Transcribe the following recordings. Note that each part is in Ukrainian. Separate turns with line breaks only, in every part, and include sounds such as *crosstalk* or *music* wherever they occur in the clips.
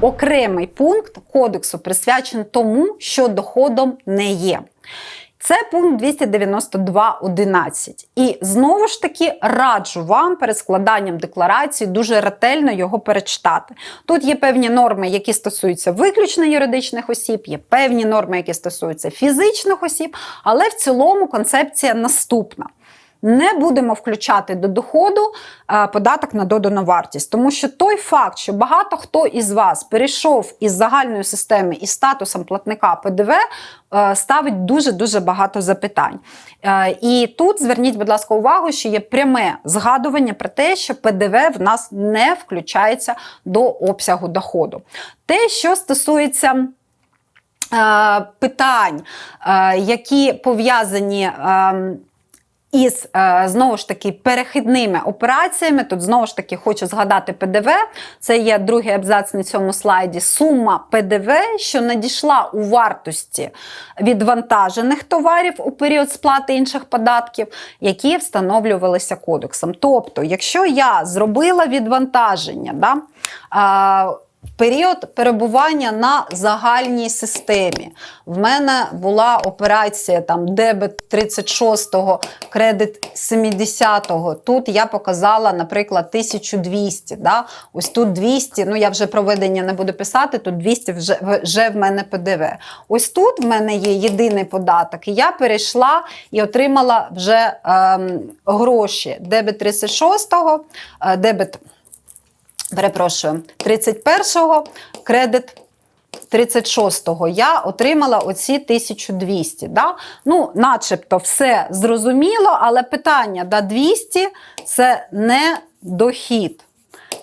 окремий пункт кодексу присвячений тому, що доходом не є. Це пункт 292.11. І знову ж таки раджу вам перед складанням декларації дуже ретельно його перечитати. Тут є певні норми, які стосуються виключно юридичних осіб, є певні норми, які стосуються фізичних осіб, але в цілому концепція наступна. Не будемо включати до доходу е, податок на додану вартість, тому що той факт, що багато хто із вас перейшов із загальної системи із статусом платника ПДВ, е, ставить дуже дуже багато запитань. Е, І тут зверніть, будь ласка, увагу, що є пряме згадування про те, що ПДВ в нас не включається до обсягу доходу. Те, що стосується. Питань, які пов'язані ем, із е, знову ж таки перехідними операціями. Тут знову ж таки хочу згадати ПДВ. Це є другий абзац на цьому слайді. Сума ПДВ, що надійшла у вартості відвантажених товарів у період сплати інших податків, які встановлювалися кодексом. Тобто, якщо я зробила відвантаження, да, період перебування на загальній системі в мене була операція там дебет 36-го, кредит 70-го. Тут я показала, наприклад, 1200. Да? Ось тут 200, ну я вже проведення не буду писати, тут 200 вже, вже в мене ПДВ. Ось тут в мене є єдиний податок, і я перейшла і отримала вже ем, гроші дебет 36-го, е, дебет перепрошую, 31-го, кредит 36-го я отримала оці 1200. Да? Ну, начебто все зрозуміло, але питання да, 200 це не дохід.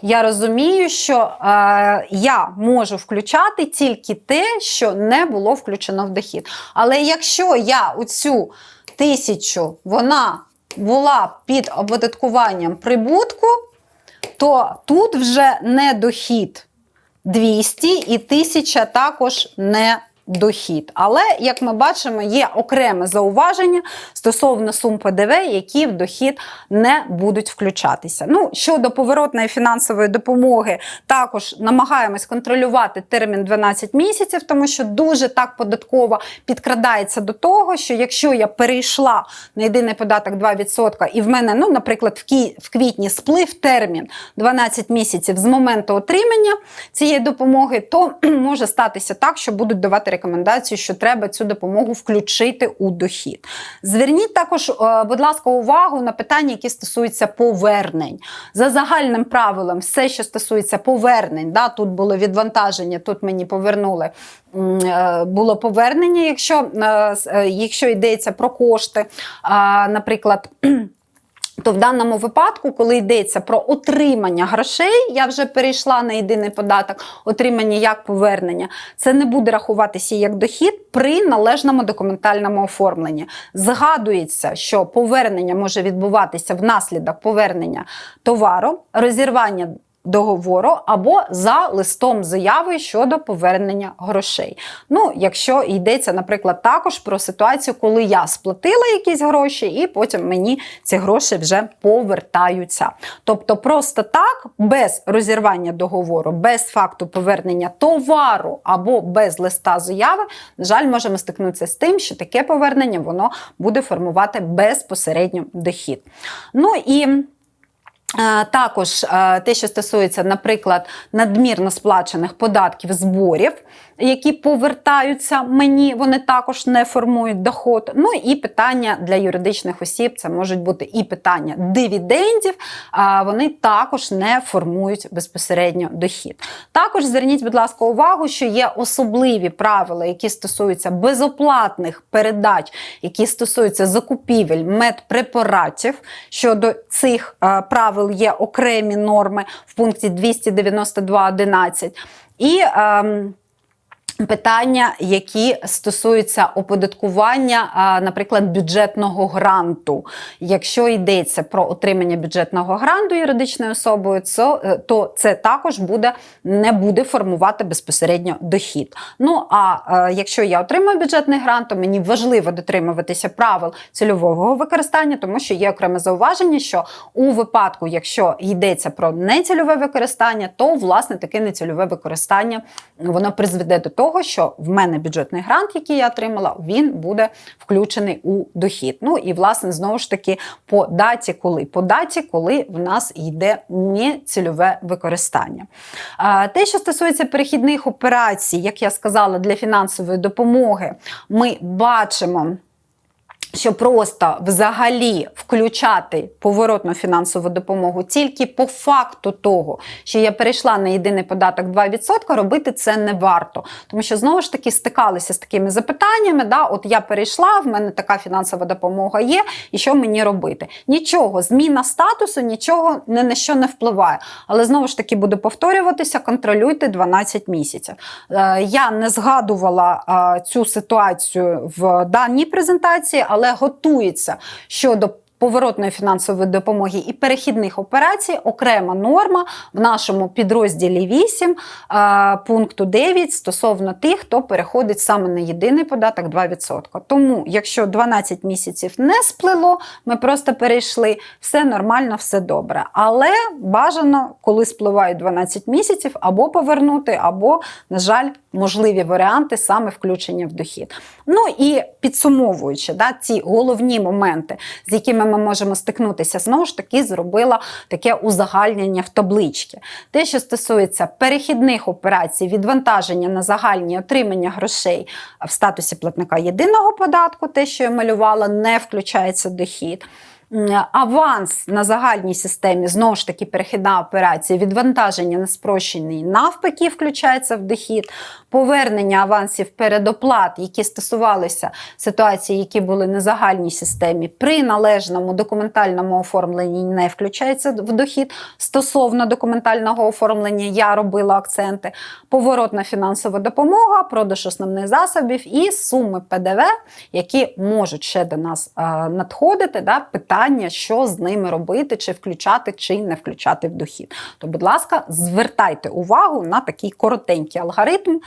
Я розумію, що е, я можу включати тільки те, що не було включено в дохід. Але якщо я оцю тисячу вона була під оподаткуванням прибутку, то тут вже не дохід 200 і 1000 також не дохід. Але, як ми бачимо, є окреме зауваження стосовно сум ПДВ, які в дохід не будуть включатися. Ну, щодо поворотної фінансової допомоги, також намагаємось контролювати термін 12 місяців, тому що дуже так податково підкрадається до того, що якщо я перейшла на єдиний податок 2%, і в мене, ну, наприклад, в, квітні сплив термін 12 місяців з моменту отримання цієї допомоги, то *clears throat* може статися так, що будуть давати рекомендацію, що треба цю допомогу включити у дохід. Зверніть також, е, будь ласка, увагу на питання, які стосуються повернень. За загальним правилом, все, що стосується повернень, да, тут було відвантаження, тут мені повернули. е, Було повернення, якщо, е, якщо йдеться про кошти, наприклад. То в даному випадку, коли йдеться про отримання грошей, я вже перейшла на єдиний податок, отримання як повернення, це не буде рахуватися як дохід при належному документальному оформленні. Згадується, що повернення може відбуватися внаслідок повернення товару, розірвання договору або за листом заяви щодо повернення грошей. Ну, якщо йдеться, наприклад, також про ситуацію, коли я сплатила якісь гроші, і потім мені ці гроші вже повертаються. Тобто, просто так, без розірвання договору, без факту повернення товару або без листа заяви, на жаль, можемо стикнутися з тим, що таке повернення воно буде формувати безпосередньо дохід. Ну і Також е, те, що стосується, наприклад, надмірно сплачених податків зборів, які повертаються мені, вони також не формують доход. Ну і питання для юридичних осіб це можуть бути і питання дивідендів, а вони також не формують безпосередньо дохід. Також зверніть, будь ласка, увагу, що є особливі правила, які стосуються безоплатних передач, які стосуються закупівель медпрепаратів. Щодо цих е, правил є окремі норми в пункті 292.11. І ем, Питання, які стосуються оподаткування, наприклад, бюджетного гранту. Якщо йдеться про отримання бюджетного гранту юридичною особою, то, е, то це також буде не буде формувати безпосередньо дохід. Ну а е, якщо я отримую бюджетний грант, то мені важливо дотримуватися правил цільового використання, тому що є окреме зауваження, що у випадку, якщо йдеться про нецільове використання, то власне таке нецільове використання воно призведе до того, що в мене бюджетний грант, який я отримала, він буде включений у дохід. Ну і власне знову ж таки по даті, коли по даті, коли в нас йде нецільове використання. Те, що стосується перехідних операцій, як я сказала, для фінансової допомоги, ми бачимо що просто взагалі включати поворотну фінансову допомогу тільки по факту того, що я перейшла на єдиний податок 2%, робити це не варто. Тому що знову ж таки стикалися з такими запитаннями: да, от я перейшла, в мене така фінансова допомога є, і що мені робити? Нічого, зміна статусу, нічого ні на що не впливає. Але знову ж таки буду повторюватися, контролюйте 12 місяців. Е, Я не згадувала е, цю ситуацію в даній презентації, але готується щодо поворотної фінансової допомоги і перехідних операцій окрема норма в нашому підрозділі 8 е, пункту 9 стосовно тих, хто переходить саме на єдиний податок 2%. Тому, якщо 12 місяців не сплило, ми просто перейшли, все нормально, все добре. Але бажано, коли спливають 12 місяців, або повернути, або, на жаль, можливі варіанти саме включення в дохід. Ну і підсумовуючи да, ці головні моменти, з якими ми можемо стикнутися, знову ж таки зробила таке узагальнення в табличці. Те, що стосується перехідних операцій, відвантаження на загальні отримання грошей в статусі платника єдиного податку, те, що я малювала, не включається дохід. Аванс на загальній системі, знову ж таки, перехідна операція, відвантаження на спрощений навпаки включається в дохід, повернення авансів передоплат, які стосувалися ситуації, які були на загальній системі, при належному документальному оформленні не включається в дохід. Стосовно документального оформлення, я робила акценти, поворотна фінансова допомога, продаж основних засобів і суми ПДВ, які можуть ще до нас е, надходити. Да, питання, що з ними робити, чи включати, чи не включати в дохід. То, будь ласка, звертайте увагу на такий коротенький алгоритм.